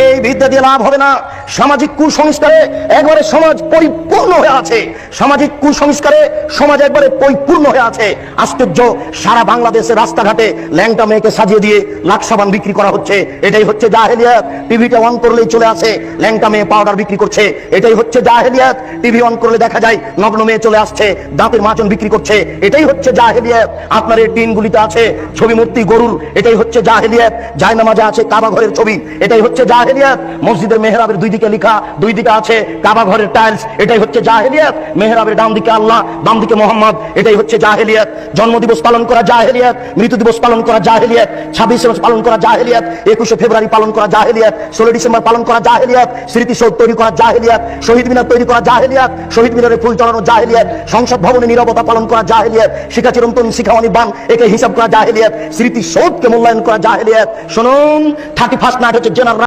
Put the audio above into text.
এই বিদ্যা দিয়ে লাভ হবে না। সামাজিক কুসংস্কারে একবারে সমাজ পরিপূর্ণ হয়ে আছে। সামাজিক কুসংস্কারে সমাজ একবারে পরিপূর্ণ হয়ে আছে। আশ্চর্য, সারা বাংলাদেশের রাস্তাঘাটে ল্যাংটা মেয়েকে সাজিয়ে দিয়ে লাখ সাবান বিক্রি করা হচ্ছে। এটাই হচ্ছে জাহেলিয়াত। টিভিটা অন করলেই চলে আসে। ল্যাংটা মেয়ে পাউডার বিক্রি করছে। এটাই হচ্ছে জাহেলিয়াত। টিভি অন করলে দেখা যায় নগ্ন মেয়ে চলে আসছে, দাঁতের মাজন বিক্রি করছে। এটাই হচ্ছে জাহেলিয়াত। আপনার এই টিনগুলিতে আছে ছবি, মূর্তি, গরুর। এটাই হচ্ছে জাহেলিয়াত। জায়নামাজে আছে কাবা ঘরের ছবি। এটাই হচ্ছে জাহেলিয়াত। মসজিদের মেহরাবের দুই দিকে লেখা, দুই দিকে আছে কাবা ঘরের টাইলস এটাই হচ্ছে জাহেলিয়াত। মেহরাবের ডান দিকে আল্লাহ, বাম দিকে মোহাম্মদ, এটাই হচ্ছে জাহেলিয়াত। জন্মদিবস পালন করা জাহেলিয়াত মৃত্যু দিবস পালন করা জাহেলিয়াত, ছাব্বিশে মার্চ পালন করা জাহেলিয়াত, একুশে ফেব্রুয়ারি পালন করা জাহেলিয়াত, ষোলো ডিসেম্বর পালন করা জাহেলিয়াত, স্মৃতিসৌধ তৈরি করা জাহেলিয়াত, শহীদ মিনার তৈরি করা জাহেলিয়াত, শহীদ মিনারে ফুল চড়ানো জাহেলিয়াত, সংসদ ভবনে নিরবতা পালন করা জাহেলিয়াত, শিখা চিরন্তন শিখাওয়ানি বান একে হিসাব করা জাহেলিয়াত, স্মৃতিসৌধকে মূল্যায়ন করা জাহেলিয়াত। শুনুন থার্টি ফার্স্ট নাইট হচ্ছে জেনারেল